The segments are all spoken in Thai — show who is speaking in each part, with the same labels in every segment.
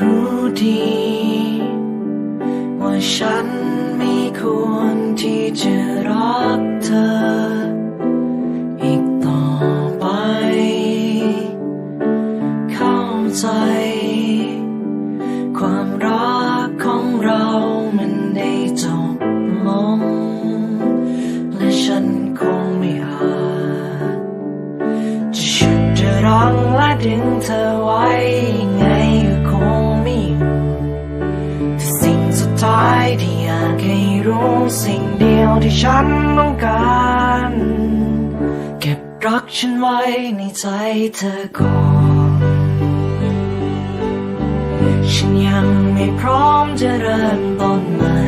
Speaker 1: รู้ดี ว่าฉันไม่ควรที่จะรักเธอ อีกต่อไป เข้าใจ ความรักของเรามันได้จบลง และฉันคงไม่อาจจะฉุดจะรังและดึงเธอไว้ รู้สิ่งเดียวที่ฉันต้องการ เก็บรักฉันไว้ในใจเธอก่อน ฉันยังไม่พร้อมจะเริ่มต้นใหม่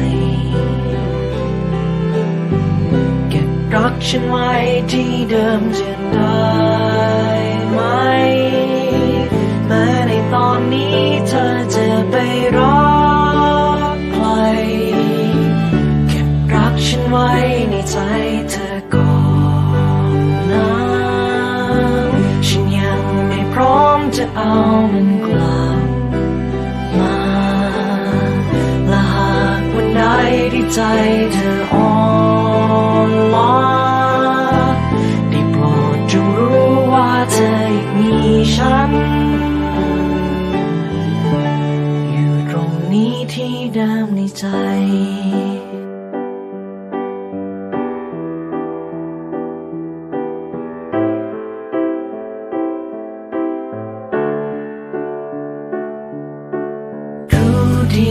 Speaker 1: เก็บรักฉันไว้ที่เดิมจะได้ มจะเอามันกลับมาและหากวันใดที่ใจเธออ่อนล้าได้โปรดจงรู้ว่าเธอยังมีฉัน อยู่ตรงนี้ที่เดิมในใจ ที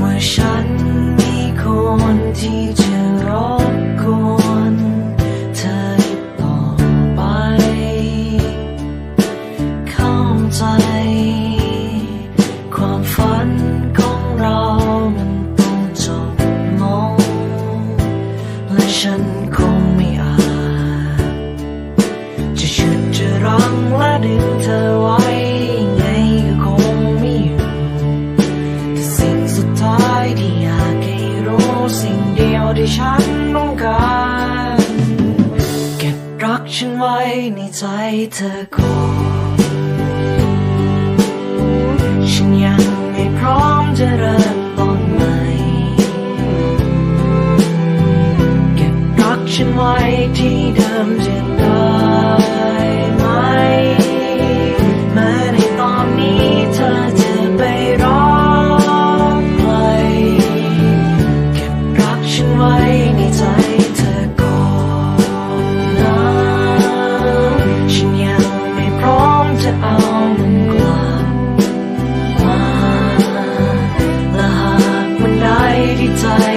Speaker 1: ว่าฉันมีคนที่จะรบกวนเธออีกต่อไป เข้าใจ ฉันต้องการ เก็บรักฉันไว้ในใจเธอก่อนฉันยังไม่พร้อมจะเริ่มต้นใหม่ เก็บรักฉันไว้ที่เดิมจะ ม